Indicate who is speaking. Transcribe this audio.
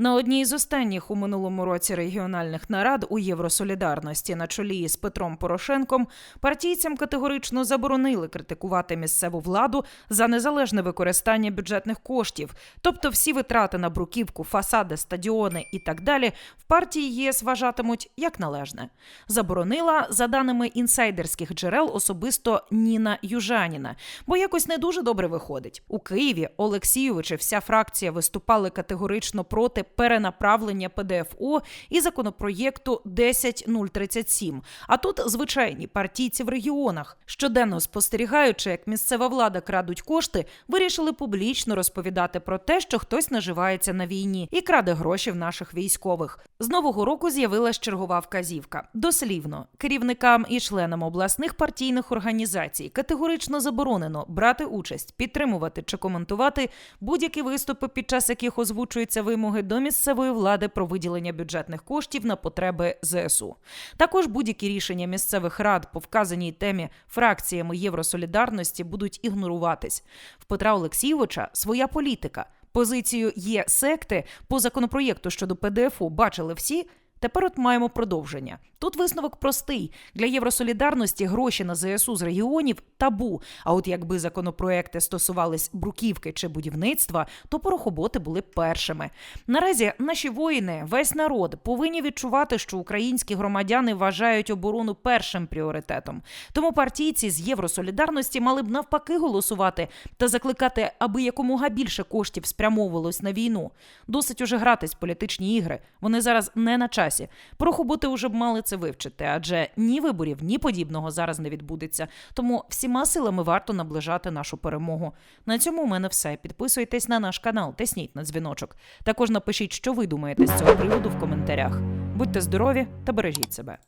Speaker 1: На одній з останніх у минулому році регіональних нарад у Євросолідарності на чолі з Петром Порошенком партійцям категорично заборонили критикувати місцеву владу за незалежне використання бюджетних коштів, тобто всі витрати на бруківку, фасади, стадіони і так далі в партії ЄС вважатимуть як належне. Заборонила за даними інсайдерських джерел особисто Ніна Южаніна, бо якось не дуже добре виходить. У Києві Олексійович і вся фракція виступали категорично проти перенаправлення ПДФО і законопроєкту 10037. А тут звичайні партійці в регіонах, щоденно спостерігаючи, як місцева влада крадуть кошти, вирішили публічно розповідати про те, що хтось наживається на війні і краде гроші в наших військових. З нового року з'явилась чергова вказівка. Дослівно керівникам і членам обласних партійних організацій категорично заборонено брати участь, підтримувати чи коментувати будь-які виступи, під час яких озвучуються вимоги до місцевої влади про виділення бюджетних коштів на потреби ЗСУ. Також будь-які рішення місцевих рад по вказаній темі фракціями Євросолідарності будуть ігноруватись. В Петра Олексійовича своя політика. Позицію є секти по законопроєкту щодо ПДФУ бачили всі. Тепер от маємо продовження. Тут висновок простий для євросолідарності гроші на ЗСУ з регіонів табу. А от якби законопроекти стосувались бруківки чи будівництва, то порохоботи були першими. Наразі наші воїни, весь народ повинні відчувати, що українські громадяни вважають оборону першим пріоритетом. Тому партійці з євросолідарності мали б навпаки голосувати та закликати, аби якомога більше коштів спрямовувалось на війну. Досить уже гратись в політичні ігри. Вони зараз не на часі. Порохоботи уже б мали це вивчити, адже ні виборів, ні подібного зараз не відбудеться. Тому всіма силами варто наближати нашу перемогу. На цьому у мене все. Підписуйтесь на наш канал, тисніть на дзвіночок. Також напишіть, що ви думаєте з цього приводу в коментарях. Будьте здорові та бережіть себе.